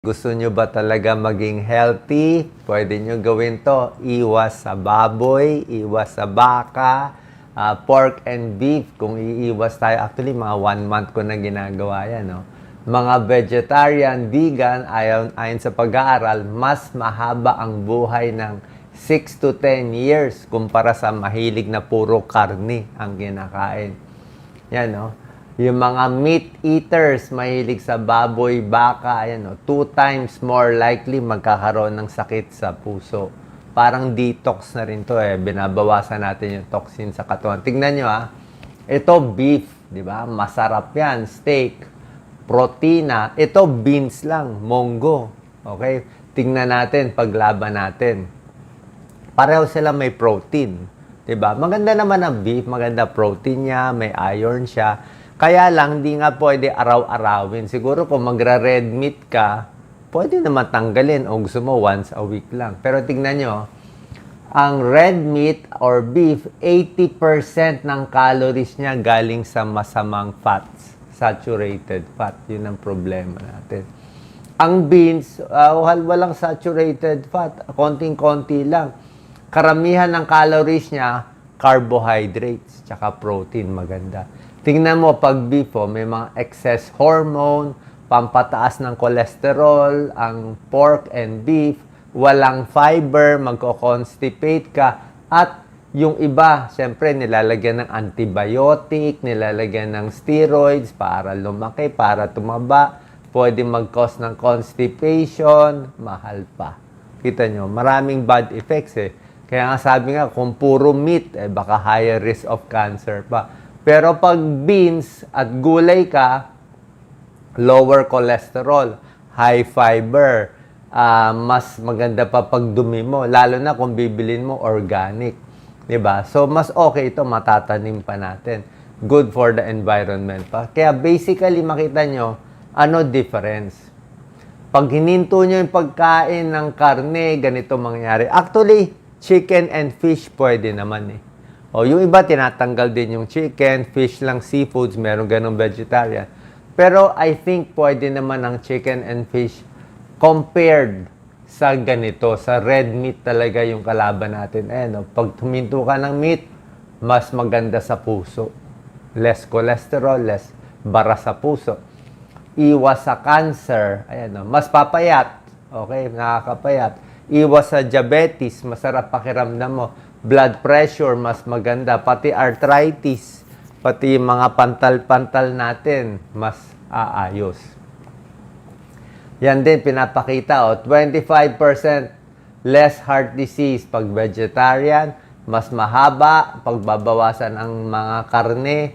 Gusto nyo ba talaga maging healthy? Pwede nyo gawin to. Iwas sa baboy, iwas sa baka, ah, pork and beef. Kung iiwas tayo, actually mga one month ko na ginagawa yan. No? Mga vegetarian, vegan, ayon, ayon sa pag-aaral, mas mahaba ang buhay ng 6 to 10 years kumpara sa mahilig na puro karne ang kinakain. Yan, no? Yung mga meat eaters, mahilig sa baboy, baka, ayan, no? two times more likely magkakaroon ng sakit sa puso. Parang detox na rin to eh. Binabawasan natin yung toxin sa katawan. Tingnan nyo ah. Ito beef, di ba? Masarap yan. Steak, protina. Ito beans lang, monggo. Okay? Tingnan natin, paglaban natin pareho sila may protein. 'Di ba? Maganda naman ang beef, maganda protein niya, may iron siya. Kaya lang, hindi nga pwede araw-arawin. Siguro kung magra-red meat ka, pwede naman tanggalin o gusto mo once a week lang. Pero tignan nyo, ang red meat or beef, 80% ng calories niya galing sa masamang fats, saturated fat. Yun ang problema natin. Ang beans, uh, wal- walang saturated fat, konting-konti lang. Karamihan ng calories niya, carbohydrates, tsaka protein, maganda. Tingnan mo, pag beef, oh, may mga excess hormone, pampataas ng cholesterol, ang pork and beef, walang fiber, magko-constipate ka, at yung iba, syempre, nilalagyan ng antibiotic, nilalagyan ng steroids para lumaki, para tumaba, pwede mag-cause ng constipation, mahal pa. Kita nyo, maraming bad effects eh. Kaya nga sabi nga, kung puro meat, eh, baka higher risk of cancer pa. Pero pag beans at gulay ka, lower cholesterol, high fiber, ah, mas maganda pa pag dumi mo, lalo na kung bibilin mo organic. 'Di ba? So, mas okay ito, matatanim pa natin. Good for the environment pa. Kaya basically, makita nyo, ano difference? Pag hininto nyo yung pagkain ng karne, ganito mangyari. Actually, chicken and fish pwede naman eh. O yung iba, tinatanggal din yung chicken, fish lang, seafoods, meron ganong vegetarian. Pero I think pwede naman ang chicken and fish compared sa ganito, sa red meat talaga yung kalaban natin. Eh, no? Pag tuminto ka ng meat, mas maganda sa puso. Less cholesterol, less bara sa puso. Iwas sa cancer, ayan, no? mas papayat. Okay, nakakapayat. Iwas sa diabetes, masarap pakiramdam mo. Blood pressure, mas maganda. Pati arthritis, pati mga pantal-pantal natin, mas aayos. Yan din pinapakita, oh, 25% less heart disease pag vegetarian, mas mahaba, pagbabawasan ang mga karne.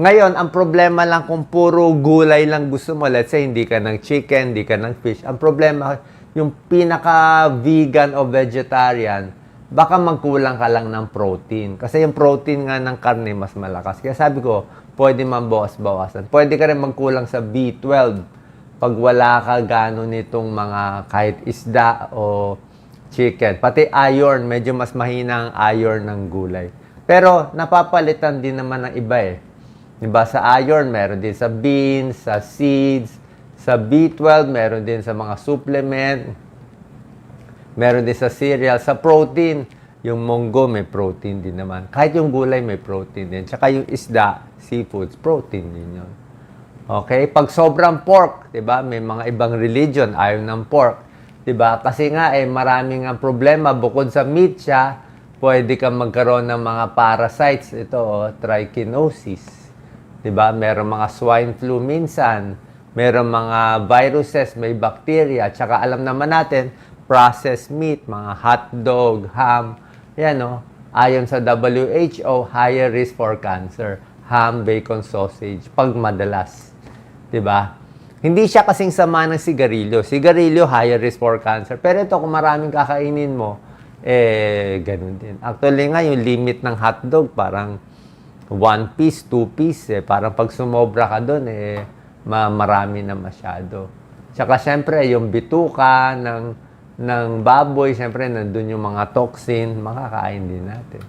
Ngayon, ang problema lang kung puro gulay lang gusto mo, let's say hindi ka ng chicken, hindi ka ng fish. Ang problema, yung pinaka-vegan o vegetarian, baka magkulang ka lang ng protein. Kasi yung protein nga ng karne mas malakas. Kaya sabi ko, pwede man bawas-bawasan. Pwede ka rin magkulang sa B12 pag wala ka gano'n nitong mga kahit isda o chicken. Pati iron, medyo mas mahina ang iron ng gulay. Pero napapalitan din naman ng iba eh. Diba sa iron, meron din sa beans, sa seeds, sa B12, meron din sa mga supplement, meron din sa cereal, sa protein, yung munggo may protein din naman. Kahit yung gulay may protein din. Tsaka yung isda, seafoods, protein din yun. Okay? Pag sobrang pork, 'di ba? May mga ibang religion ayaw ng pork, 'di ba? Kasi nga eh maraming ang problema bukod sa meat siya, pwede kang magkaroon ng mga parasites ito, oh, trichinosis. 'Di ba? Merong mga swine flu minsan, merong mga viruses, may bacteria, tsaka alam naman natin processed meat, mga hotdog, ham, yan oh. Ayon sa WHO, higher risk for cancer. Ham, bacon, sausage, pag madalas. ba? Hindi siya kasing sama ng sigarilyo. Sigarilyo, higher risk for cancer. Pero ito, kung maraming kakainin mo, eh, ganun din. Actually nga, yung limit ng hotdog, parang one piece, two piece, eh. Parang pag sumobra ka doon, eh, ma- marami na masyado. Tsaka, syempre, yung bituka ng, ng baboy, syempre, nandun yung mga toxin, makakain din natin.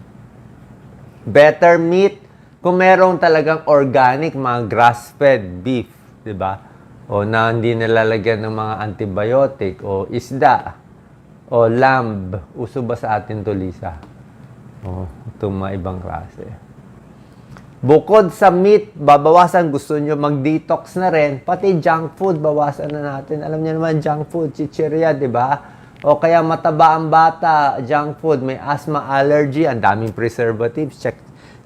Better meat, kung merong talagang organic, mga grass-fed beef, di ba? o na hindi nilalagyan ng mga antibiotic o isda o lamb. Uso ba sa atin to, Lisa? O, itong mga ibang klase. Bukod sa meat, babawasan, gusto nyo mag-detox na rin, pati junk food, bawasan na natin. Alam niyo naman, junk food, chichirya, di ba? O kaya mataba ang bata, junk food, may asthma, allergy, ang daming preservatives. Check,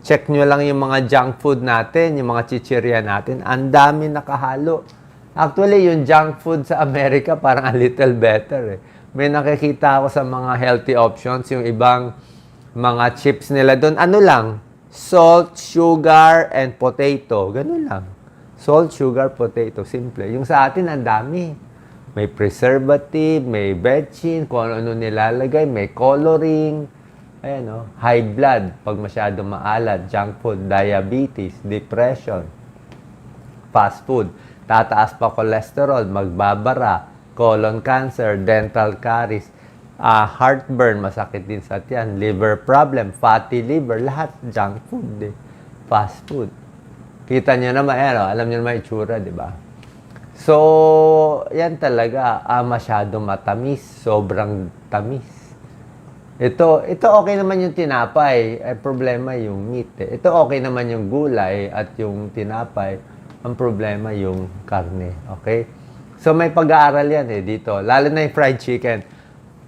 check nyo lang yung mga junk food natin, yung mga chichirya natin. Ang dami nakahalo. Actually, yung junk food sa Amerika parang a little better eh. May nakikita ako sa mga healthy options, yung ibang mga chips nila doon. Ano lang? Salt, sugar, and potato. Ganun lang. Salt, sugar, potato. Simple. Yung sa atin, ang dami. May preservative, may betchin, kung ano-ano nilalagay, may coloring. Ayan, oh. High blood, pag masyado maalat, junk food, diabetes, depression, fast food. Tataas pa cholesterol, magbabara, colon cancer, dental caries, ah, heartburn, masakit din sa tiyan, liver problem, fatty liver, lahat junk food eh. Fast food. Kita niyo naman, eh, no? alam niyo naman itsura, di ba? So, yan talaga, ah, masyado matamis, sobrang tamis. Ito, ito okay naman yung tinapay. Eh, problema yung meat. Eh. Ito okay naman yung gulay at yung tinapay. Ang problema yung karne. Okay? So may pag-aaral yan eh dito. Lalo na yung fried chicken.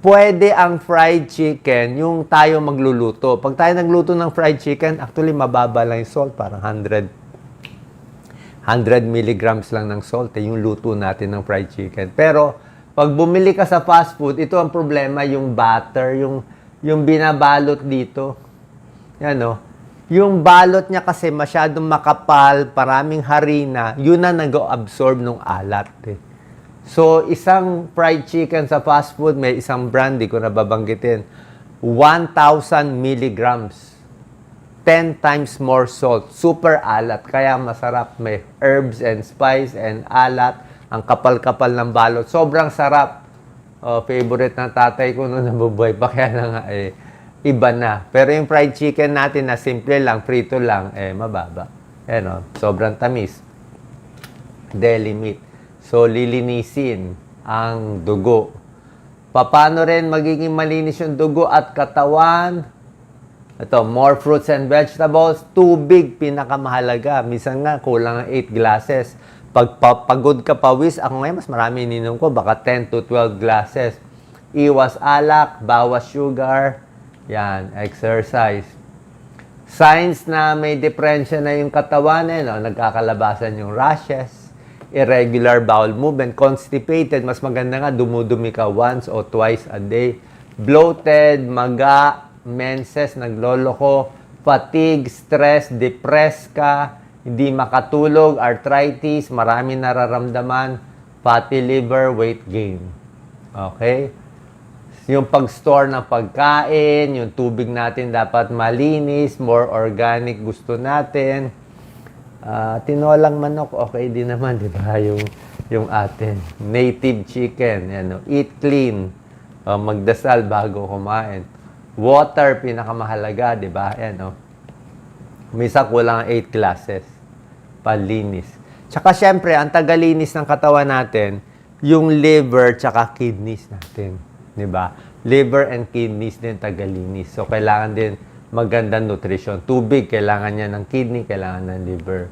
Pwede ang fried chicken yung tayo magluluto. Pag tayo nagluto ng fried chicken, actually mababa lang yung salt. Parang 100 100 milligrams lang ng salt, eh, yung luto natin ng fried chicken. Pero, pag bumili ka sa fast food, ito ang problema, yung butter, yung, yung binabalot dito. Yan, no? Yung balot niya kasi masyadong makapal, maraming harina, yun na nag-absorb ng alat. Eh. So, isang fried chicken sa fast food, may isang brand, di ko nababanggitin, 1,000 milligrams. 10 times more salt. Super alat. Kaya masarap. May herbs and spice and alat. Ang kapal-kapal ng balot. Sobrang sarap. Oh, favorite ng tatay ko noon nabubuhay pa. Kaya na nga eh, iba na. Pero yung fried chicken natin na simple lang, prito lang, eh, mababa. Eh, no? Sobrang tamis. Deli meat. So, lilinisin ang dugo. Paano rin magiging malinis yung dugo at katawan? Ito, more fruits and vegetables. Tubig, pinakamahalaga. Minsan nga, kulang ng 8 glasses. Pag pa- pagod ka pawis, ako ngayon, mas marami ininom ko, baka 10 to 12 glasses. Iwas alak, bawas sugar. Yan, exercise. Signs na may depression na yung katawan, eh, no? nagkakalabasan yung rashes, irregular bowel movement, constipated, mas maganda nga, dumudumi ka once or twice a day, bloated, maga, menses, nagloloko, fatigue, stress, depressed ka, hindi makatulog, arthritis, marami nararamdaman, fatty liver, weight gain. Okay? Yung pag-store ng pagkain, yung tubig natin dapat malinis, more organic gusto natin. Ah, tinolang manok, okay din naman, di ba? Yung, yung atin. Native chicken, yan, no? eat clean. Ah, magdasal bago kumain. Water, pinakamahalaga, di ba? Yan, no? Misa kulang ang 8 classes. Palinis. Tsaka syempre, ang tagalinis ng katawan natin, yung liver tsaka kidneys natin. Di ba? Liver and kidneys din tagalinis. So, kailangan din magandang nutrition. Tubig, kailangan niya ng kidney, kailangan ng liver.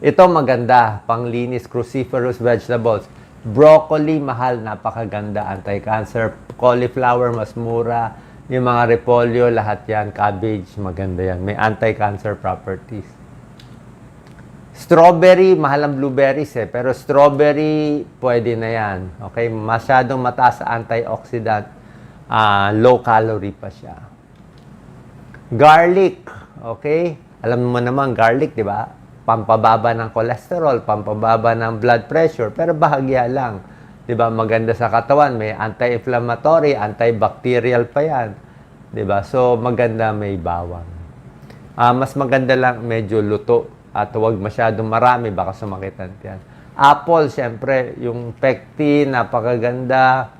Ito maganda, panglinis, cruciferous vegetables. Broccoli, mahal, napakaganda, anti-cancer. Cauliflower, mas mura. Yung mga repolyo, lahat yan. Cabbage, maganda yan. May anti-cancer properties. Strawberry, mahal ang blueberries eh. Pero strawberry, pwede na yan. Okay? Masyadong mataas sa antioxidant. Ah, low calorie pa siya. Garlic, okay? Alam mo naman, garlic, di ba? Pampababa ng cholesterol, pampababa ng blood pressure, pero bahagya lang. Di ba? Maganda sa katawan, may anti-inflammatory, antibacterial pa yan. Di ba? So, maganda may bawang. Ah, mas maganda lang medyo luto at huwag masyadong marami, baka sumakitan yan. Apple, syempre, yung pectin, napakaganda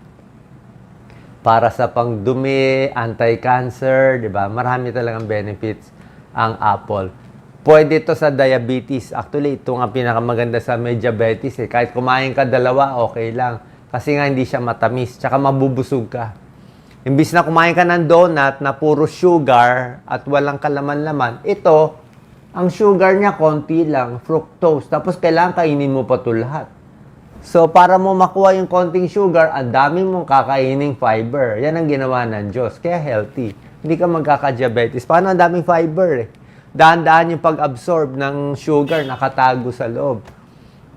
para sa pangdumi, anti-cancer, di ba? Marami talagang benefits ang apple. Pwede ito sa diabetes. Actually, ito nga pinakamaganda sa may diabetes eh. Kahit kumain ka dalawa, okay lang. Kasi nga hindi siya matamis. Tsaka mabubusog ka. Imbis na kumain ka ng donut na puro sugar at walang kalaman-laman, ito, ang sugar niya konti lang, fructose. Tapos kailangan kainin mo pa ito lahat. So, para mo makuha yung konting sugar, ang dami mong kakaining fiber. Yan ang ginawa ng Diyos. Kaya healthy. Hindi ka magkaka-diabetes. Paano ang daming fiber eh? Dahan-dahan yung pag-absorb ng sugar nakatago sa loob.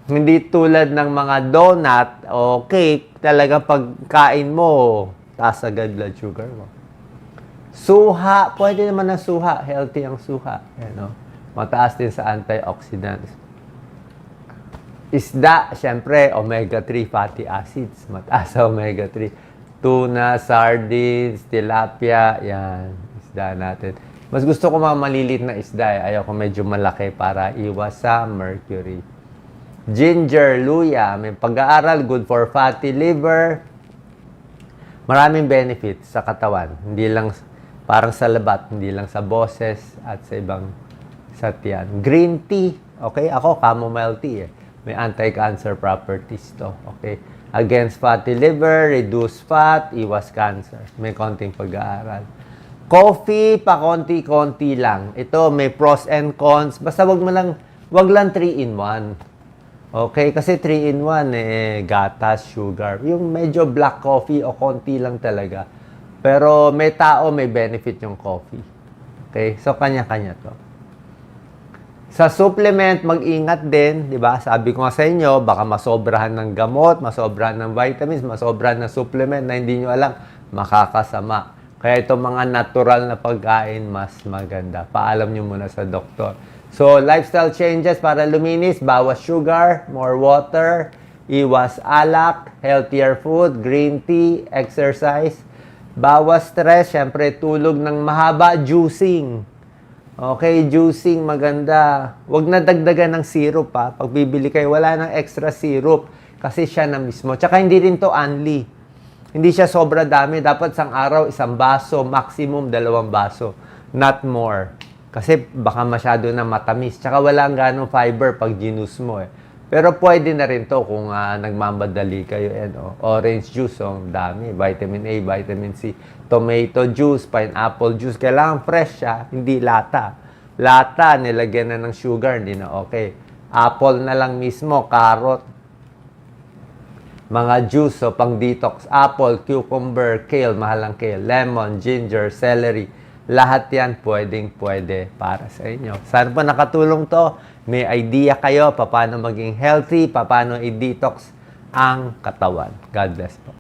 Hindi tulad ng mga donut o cake, talaga pagkain mo, taas agad blood sugar mo. Suha, pwede naman ang suha. Healthy ang suha. Yan, no? Mataas din sa antioxidants. Isda, syempre, omega-3 fatty acids. Mataas sa omega-3. Tuna, sardines, tilapia, yan. Isda natin. Mas gusto ko mga maliliit na isda. Eh. Ayaw ko medyo malaki para iwas sa mercury. Ginger, luya, may pag-aaral, good for fatty liver. Maraming benefits sa katawan. Hindi lang parang sa labat, hindi lang sa boses at sa ibang sa tiyan. Green tea, okay? Ako, chamomile tea eh. May anti-cancer properties to, okay? Against fatty liver, reduce fat, iwas cancer. May konting pag-aaral. Coffee, pa konti-konti lang. Ito, may pros and cons. Basta wag mo lang, wag lang 3 in 1. Okay, kasi 3 in 1 eh, gatas, sugar. Yung medyo black coffee o konti lang talaga. Pero may tao, may benefit yung coffee. Okay, so kanya-kanya to. Sa supplement, mag-ingat din, di ba? Sabi ko nga sa inyo, baka masobrahan ng gamot, masobrahan ng vitamins, masobrahan ng supplement na hindi nyo alam, makakasama. Kaya itong mga natural na pagkain, mas maganda. Paalam nyo muna sa doktor. So, lifestyle changes para luminis, bawas sugar, more water, iwas alak, healthier food, green tea, exercise, bawas stress, syempre tulog ng mahaba, juicing. Okay, juicing, maganda. Huwag na dagdagan ng syrup ha. Pag bibili kayo, wala ng extra syrup. Kasi siya na mismo. Tsaka hindi rin to only. Hindi siya sobra dami. Dapat sang araw, isang baso, maximum dalawang baso. Not more. Kasi baka masyado na matamis. Tsaka wala ang ganong fiber pag ginus mo eh. Pero pwede na rin to kung ah, nagmamadali kayo. And, oh, orange juice, oh, dami. Vitamin A, vitamin C. Tomato juice, pineapple juice. Kailangan fresh siya, hindi lata. Lata, nilagyan na ng sugar, hindi na okay. Apple na lang mismo, carrot. Mga juice, so pang detox. Apple, cucumber, kale, mahal ang kale. Lemon, ginger, celery. Lahat yan pwedeng pwede para sa inyo. Sana po nakatulong to. May idea kayo paano maging healthy, paano i-detox ang katawan. God bless po.